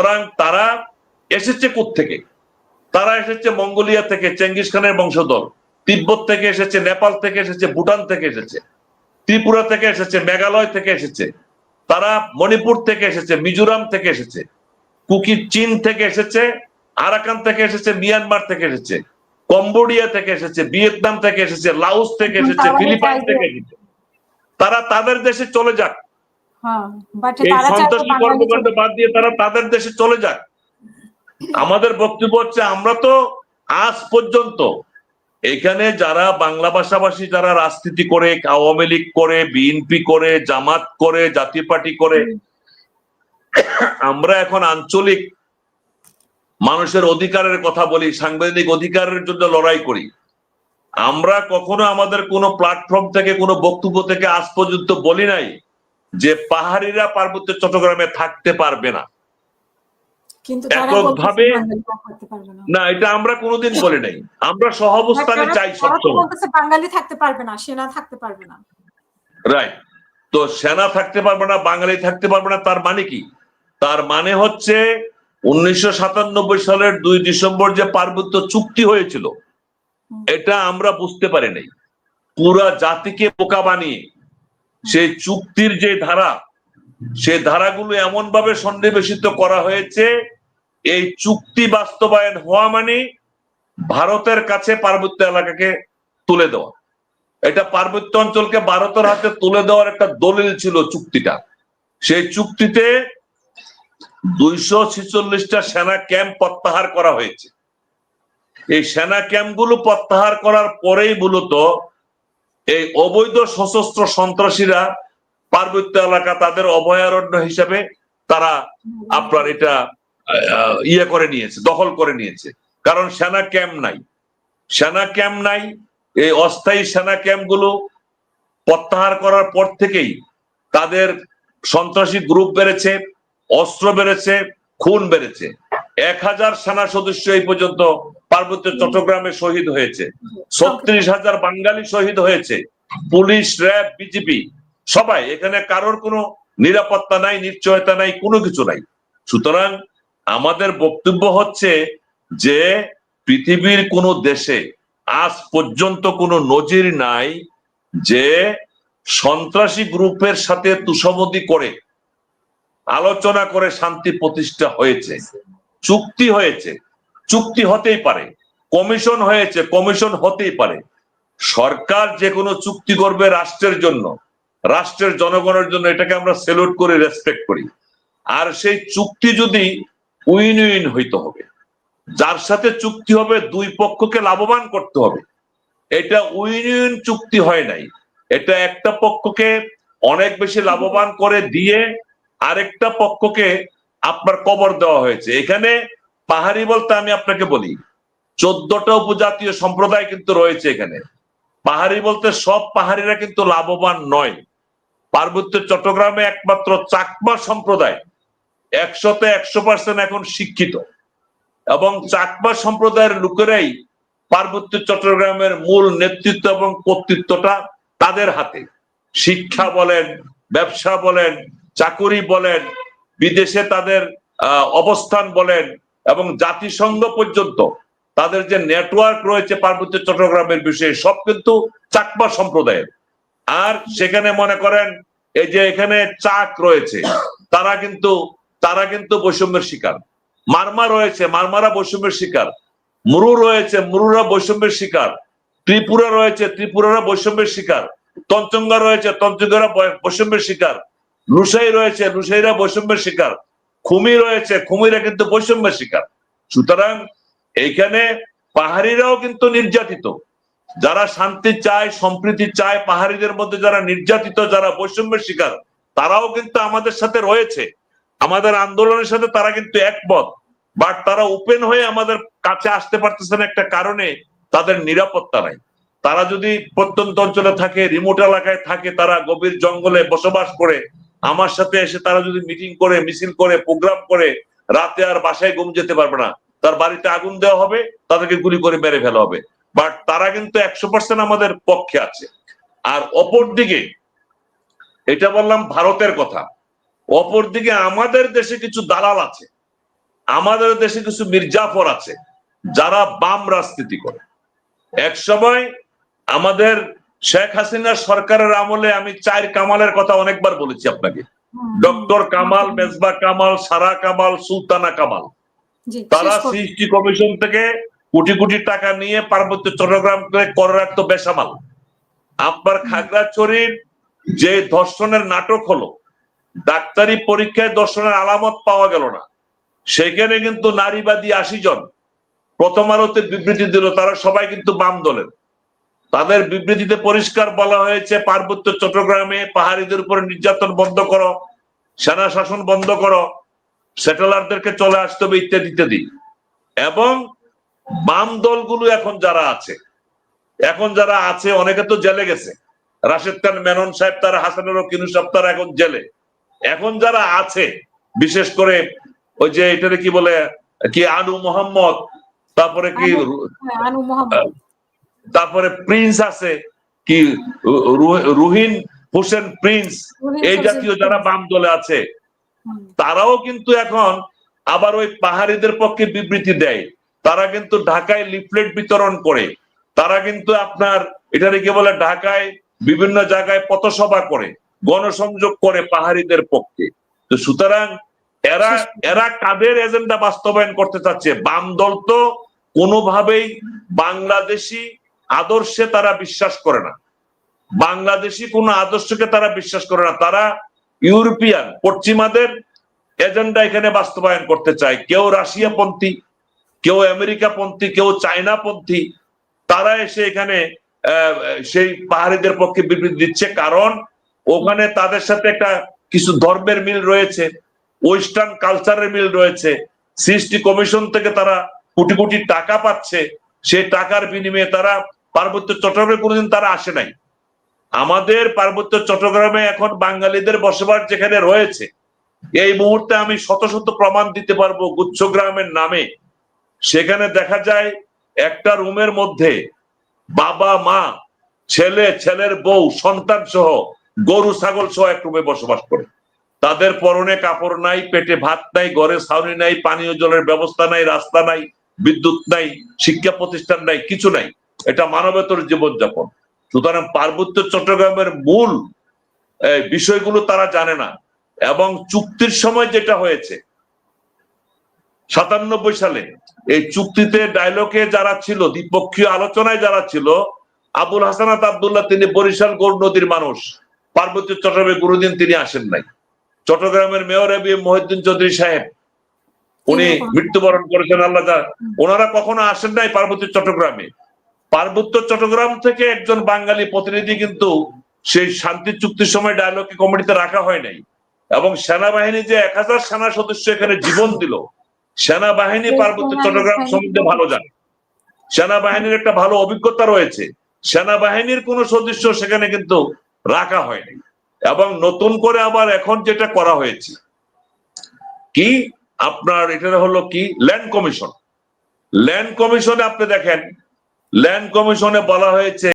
সুতরাং তারা এসেছে থেকে তারা এসেছে মঙ্গোলিয়া থেকে চেঙ্গিস খানের বংশধর। তিব্বত থেকে এসেছে নেপাল থেকে এসেছে ভুটান থেকে এসেছে। ত্রিপুরা থেকে এসেছে মেঘালয় থেকে এসেছে। তারা মণিপুর থেকে এসেছে মিজোরাম থেকে এসেছে। কুকি চীন থেকে এসেছে আরাকান থেকে এসেছে মিয়ানমার থেকে এসেছে। কম্বোডিয়া থেকে এসেছে ভিয়েতনাম থেকে এসেছে লাউস থেকে এসেছে ফিলিপাইন থেকে এসেছে। তারা তাদের দেশে চলে যাক। এই তারা চায় তো সন্ত্রাসী কর্মকাণ্ড বাদ দিয়ে তারা তাদের দেশে চলে যাক। আমাদের বক্তব্য হচ্ছে আমরা তো আজ পর্যন্ত এখানে যারা বাংলা ভাষাভাষী যারা রাজনীতি করে আওয়ামী লীগ করে বিএনপি করে জামাত করে জাতীয় পার্টি করে আমরা এখন আঞ্চলিক মানুষের অধিকারের কথা বলি সাংবিধানিক অধিকারের জন্য লড়াই করি। আমরা কখনো আমাদের কোনো প্ল্যাটফর্ম থেকে কোনো বক্তব্য থেকে আজ পর্যন্ত বলি নাই। যে পাহাড়িরা পার্বত্য চট্টগ্রামে থাকতে পারবে না। এককভাবে- না। এটা আমরা কোনোদিন বলি নাই। আমরা চাই সবসময়। বাঙালি থাকতে পারবে না সেনা থাকতে পারবে না। রাইট তো সেনা থাকতে পারবে না বাঙালি থাকতে পারবে না তার মানে কি? তার মানে হচ্ছে উনিশশো সাতানব্বই সালের দুই ডিসেম্বর যে পার্বত্য চুক্তি হয়েছিল এটা আমরা বুঝতে পারি নাই। পুরা জাতিকে বোকা বানিয়ে সেই চুক্তির যে ধারা সেই ধারাগুলো এমন ভাবে সন্নিবেশিত করা হয়েছে, এই চুক্তি বাস্তবায়ন হওয়া মানে ভারতের কাছে পার্বত্য এলাকাকে তুলে দেওয়া। এটা পার্বত্য অঞ্চলকে ভারতের হাতে তুলে দেওয়ার একটা দলিল ছিল চুক্তিটা। সেই চুক্তিতে দুইশো ছিচল্লিশটা সেনা ক্যাম্প প্রত্যাহার করা হয়েছে। এই সেনা ক্যাম্পগুলো প্রত্যাহার করার পরেই মূলত এই অবৈধ সশস্ত্র সন্ত্রাসীরা পার্বত্য এলাকা তাদের অভয়ারণ্য হিসাবে তারা আপনার এটা ইয়ে করে নিয়েছে, দখল করে নিয়েছে। কারণ সেনা ক্যাম্প নাই। সেনা ক্যাম্প নাই, এই অস্থায়ী সেনা ক্যাম্পগুলো প্রত্যাহার করার পর থেকেই তাদের সন্ত্রাসী গ্রুপ বেড়েছে, অস্ত্র বেড়েছে, খুন বেড়েছে। এক হাজার সেনা সদস্য এই পর্যন্ত পার্বত্য চট্টগ্রামে শহীদ হয়েছে। ছত্রিশ হাজার বাঙালি শহীদ হয়েছে। পুলিশ র্যাব বিজেপি সবাই এখানে কারোর কোনো নিরাপত্তা নাই নিশ্চয়তা নাই কোনো কিছু নাই। সুতরাং আমাদের বক্তব্য হচ্ছে যে পৃথিবীর কোন দেশে আজ পর্যন্ত কোনো নজির নাই যে সন্ত্রাসী গ্রুপের সাথে তুষমদি করে আলোচনা করে শান্তি প্রতিষ্ঠা হয়েছে চুক্তি হয়েছে। চুক্তি হতেই পারে, কমিশন হয়েছে, কমিশন হতেই পারে। সরকার যে কোনো চুক্তি করবে রাষ্ট্রের জন্য, রাষ্ট্রের জনগণের জন্য এটাকে আমরা সেলুট করি রেসপেক্ট করি। আর সেই চুক্তি যদি উইন উইন হইতে হবে, যার সাথে চুক্তি হবে দুই পক্ষকে লাভবান করতে হবে, এটা উইন উইন চুক্তি হয় নাই। এটা একটা পক্ষকে অনেক বেশি লাভবান করে দিয়ে আরেকটা পক্ষকে আপনার কবর দেওয়া হয়েছে। এখানে পাহাড়ি বলতে আমি আপনাকে বলি, চোদ্দটা উপজাতীয় সম্প্রদায় কিন্তু রয়েছে এখানে। পাহাড়ি বলতে সব পাহাড়িরা কিন্তু লাভবান নয়। পার্বত্য চট্টগ্রামে একমাত্র চাকমা সম্প্রদায় একশোতে একশো পার্সেন্ট এখন শিক্ষিত। এবং চাকমা সম্প্রদায়ের লোকেরাই পার্বত্য চট্টগ্রামের মূল নেতৃত্ব এবং কর্তৃত্বটা তাদের হাতে। শিক্ষা বলেন, ব্যবসা বলেন, চাকুরি বলেন, বিদেশে তাদের অবস্থান বলেন এবং জাতিসংঘ পর্যন্ত তাদের যে নেটওয়ার্ক রয়েছে পার্বত্য চট্টগ্রামের বিষয়ে, সব কিন্তু চাকমা সম্প্রদায়ের। আর সেখানে মনে করেন, এই যে এখানে চাক রয়েছে, তারা কিন্তু তারা কিন্তু বৈষম্যের শিকার। মারমা রয়েছে, মারমারা বৈষম্যের শিকার। মুরু রয়েছে, মুরুরা বৈষম্যের শিকার। ত্রিপুরা রয়েছে, ত্রিপুরারা বৈষম্যের শিকার। তঞ্চঙ্গা রয়েছে, তঞ্চঙ্গারা বৈষম্যের শিকার। লুসাই রয়েছে, লুসাইরা বৈষম্যের শিকার। খুমি রয়েছে, খুমিরা কিন্তু বৈষম্যের শিকার। সুতরাং এইখানে পাহাড়িরাও কিন্তু নির্যাতিত। যারা শান্তি চায়, সম্প্রীতি চায়, পাহাড়িদের মধ্যে যারা নির্যাতিত, যারা বৈষম্যের শিকার, তারাও কিন্তু আমাদের সাথে রয়েছে। আমাদের আন্দোলনের সাথে তারা কিন্তু একমত। বাট তারা ওপেন হয়ে আমাদের কাছে আসতে পারতেছে না একটা কারণে তাদের নিরাপত্তা নাই। তারা যদি প্রত্যন্ত অঞ্চলে থাকে, রিমোট এলাকায় থাকে, তারা গভীর জঙ্গলে বসবাস করে আমার সাথে এসে তারা যদি মিটিং করে, মিছিল করে প্রোগ্রাম করে, রাতে আর বাসায় ঘুম যেতে পারবে না। তার বাড়িতে আগুন দেওয়া হবে, তাদেরকে গুলি করে মেরে ফেলা হবে। বাট তারা কিন্তু একশো পার্সেন্ট আমাদের পক্ষে আছে। আর অপর দিকে এটা বললাম ভারতের কথা। অপর দিকে আমাদের দেশে কিছু দালাল আছে, আমাদের দেশে কিছু মির্জাফর আছে, যারা বাম রাজনীতি করে। এক সময় আমাদের শেখ হাসিনার সরকারের আমলে আমি চার কামালের কথা অনেকবার বলেছি আপনাকে। ডক্টর কামাল মেজবা কামাল সারা কামাল সুলতানা কামাল। তারা সৃষ্টি কমিশন থেকে কোটি কোটি টাকা নিয়ে পার্বত্য চট্টগ্রাম করে রাখতো বেসামাল। আপনার খাগড়াছড়ির যে ধর্ষণের নাটক হলো ডাক্তারি পরীক্ষায় ধর্ষণের আলামত পাওয়া গেল না। সেখানে কিন্তু নারীবাদী আশি জন প্রথম আলোতে বিবৃতি দিল তারা সবাই কিন্তু বাম দলের। তাদের বিবৃতিতে পরিষ্কার বলা হয়েছে পার্বত্য চট্টগ্রামে পাহাড়িদের উপরে নির্যাতন বন্ধ করো সেনা শাসন বন্ধ করো সেটেলারদেরকে চলে আসতে হবে ইত্যাদি ইত্যাদি। এবং বাম দলগুলো এখন যারা আছে এখন যারা আছে অনেকে তো জেলে গেছে। রাশেদ খান মেনন সাহেব তারা হাসানুর কিনু সাহেব তারা এখন জেলে। এখন যারা আছে বিশেষ করে ওই যে এটারে কি বলে কি আনু মোহাম্মদ তারপরে কি আনু- হ্যাঁ, তারপরে প্রিন্স আছে কি রুহিন হোসেন প্রিন্স এই জাতীয় যারা বাম দলে আছে তারাও কিন্তু এখন আবার ওই পাহাড়িদের পক্ষে বিবৃতি দেয়। তারা কিন্তু ঢাকায় লিফলেট বিতরণ করে। তারা কিন্তু আপনার এটারে কি বলে ঢাকায় বিভিন্ন জায়গায় পথসভা করে গণসংযোগ করে পাহাড়িদের পক্ষে। তো সুতরাং এরা এরা কাদের এজেন্ডা বাস্তবায়ন করতে চাচ্ছে? বাম দল তো কোনোভাবেই বাংলাদেশি আদর্শে তারা বিশ্বাস করে না। বাংলাদেশি কোনো আদর্শকে তারা বিশ্বাস করে না। তারা ইউরোপিয়ান, পশ্চিমাদের এজেন্ডা এখানে বাস্তবায়ন করতে চায়। কেউ রাশিয়া পন্থী কেউ আমেরিকা পন্থী কেউ চায়না পন্থী তারা এসে এখানে সেই পাহাড়িদের পক্ষে বিবৃতি দিচ্ছে। কারণ ওখানে তাদের সাথে একটা কিছু ধর্মের মিল রয়েছে, ওয়েস্টার্ন কালচারের মিল রয়েছে। সৃষ্টি কমিশন থেকে তারা কোটি কোটি টাকা পাচ্ছে। সেই টাকার বিনিময়ে তারা পার্বত্য চট্টগ্রামে কোনোদিন তারা আসে নাই। আমাদের পার্বত্য চট্টগ্রামে এখন বাঙালিদের বসবাস যেখানে রয়েছে, এই মুহূর্তে আমি শত শত প্রমাণ দিতে পারব গুচ্ছগ্রামের নামে। সেখানে দেখা যায়, একটা রুমের মধ্যে বাবা, মা, ছেলে, ছেলের বউ, সন্তান সহ গরু, ছাগল সহ এক রুমে বসবাস করে। তাদের পরনে কাপড় নাই, পেটে ভাত নাই, ঘরে ছাউনি নাই, পানীয় জলের ব্যবস্থা নাই, রাস্তা নাই, বিদ্যুৎ নাই, শিক্ষা প্রতিষ্ঠান নাই, কিছু নাই। এটা মানবেতর জীবনযাপন। সুতরাং পার্বত্য চট্টগ্রামের মূল বিষয়গুলো তারা জানে না। এবং চুক্তির সময় যেটা হয়েছে সাতানব্বই সালে এই চুক্তিতে ডায়লগে যারা ছিল দ্বিপক্ষীয় আলোচনায় যারা ছিল আবুল হাসানাত আবদুল্লাহ তিনি বরিশাল গৌর নদীর মানুষ। পার্বত্য চট্টগ্রামে কোনোদিন তিনি আসেন নাই। চট্টগ্রামের মেয়র এবি মহিউদ্দিন চৌধুরী সাহেব উনি মৃত্যুবরণ করেছেন আল্লাহ ওনারা কখনো আসেন নাই পার্বত্য চট্টগ্রামে। পার্বত্য চট্টগ্রাম থেকে একজন বাঙালি প্রতিনিধি কিন্তু সেই শান্তি চুক্তির সময় ডায়লগ কমিটিতে রাখা হয় নাই। এবং সেনাবাহিনী যে এক হাজার সেনা সদস্য এখানে জীবন দিল সেনাবাহিনী পার্বত্য চট্টগ্রাম সম্বন্ধে ভালো জানে। সেনাবাহিনীর একটা ভালো অভিজ্ঞতা রয়েছে। সেনাবাহিনীর কোন সদস্য সেখানে কিন্তু রাখা হয়নি এবং নতুন করে আবার এখন যেটা করা হয়েছে কি আপনার এটা হলো কি? ল্যান্ড কমিশন ল্যান্ড কমিশনে আপনি দেখেন ল্যান্ড কমিশনে বলা হয়েছে